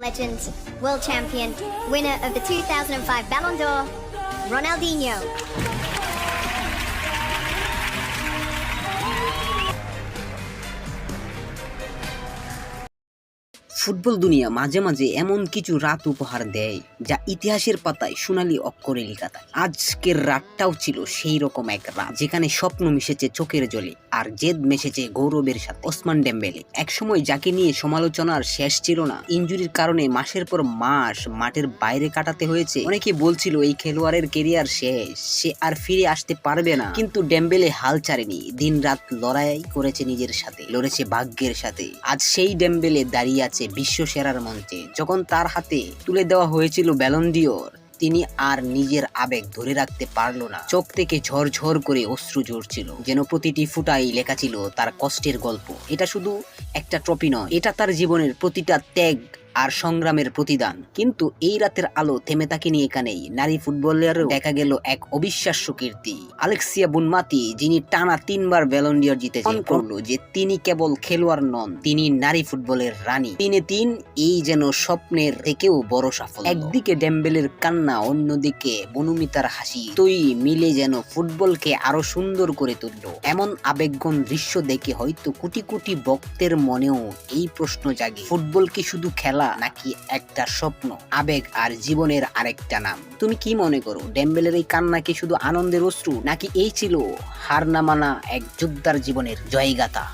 Legend, world champion, winner of the 2005 Ballon d'Or, Ronaldinho. Football দুনিয়া মাঝে মাঝে এমন কিছু রাত উপহার দেয়, যা ইতিহাসের পাতায় সোনালী অক্ষরে লেখা থাকে। আজকের রাতটাও ছিল সেই রকম এক রাত, যেখানে স্বপ্ন মিশেছে চোখের জলে আর জেদ মেশেছে গৌরবের সাথে। ওসমান ডেম্বেলে একসময় যাকে নিয়ে সমালোচনার শেষ ছিল না, ইঞ্জুরির কারণে মাসের পর মাস মাঠের বাইরে কাটাতে হয়েছে। অনেকে বলছিল এই খেলোয়াড়ের কেরিয়ার শেষ, সে আর ফিরে আসতে পারবে না। কিন্তু ডেম্বেলে হাল ছাড়েনি দিন রাত লড়াই করেছে নিজের সাথে, লড়েছে ভাগ্যের সাথে। আজ সেই ডেম্বেলে দাঁড়িয়ে আছে বিশ্ব সেরার মঞ্চে যখন তার হাতে তুলে দেওয়া হয়েছিল ব্যালন দিওর তিনি আর নিজের আবেগ ধরে রাখতে পারল না। চোখ থেকে ঝরঝর করে অশ্রু ঝরছিল, যেন প্রতিটি ফুটাই লেখা ছিল তার কষ্টের গল্প। এটা শুধু একটা ট্রফি নয়, এটা তার জীবনের প্রতিটা ত্যাগ আর সংগ্রামের প্রতিদান। কিন্তু এই রাতের আলো থেমে থাকেনি এখানেই। নারী ফুটবলারও দেখা গেল এক অবিশ্বাস্য কীর্তি। আলেক্সিয়া বুনমাতি যিনি টানা তিনবার ব্যালন্ডিয়র জিতেছেন করল যে তিনি কেবল খেলোয়াড় নন তিনি নারী ফুটবলের রানী। তিনে তিন এই যেন স্বপ্নের থেকেও বড় সাফল্য। একদিকে ডেম্বেলের কান্না অন্যদিকে বনুমিতার হাসি। তুই মিলে যেন ফুটবলকে আরও সুন্দর করে তুললো। এমন আবেগগণ দৃশ্য দেখে হয়তো কোটি কোটি ভক্তের মনেও এই প্রশ্ন জাগে। ফুটবল কি শুধু খেলা নাকি একটা স্বপ্ন, আবেগ আর জীবনের আরেকটা নাম? তুমি কি মনে করো, ডেম্বেলের এই কান্না কি শুধু আনন্দের অশ্রু, নাকি এই ছিল হার না মানা এক যোদ্ধার জীবনের জয়গাথা?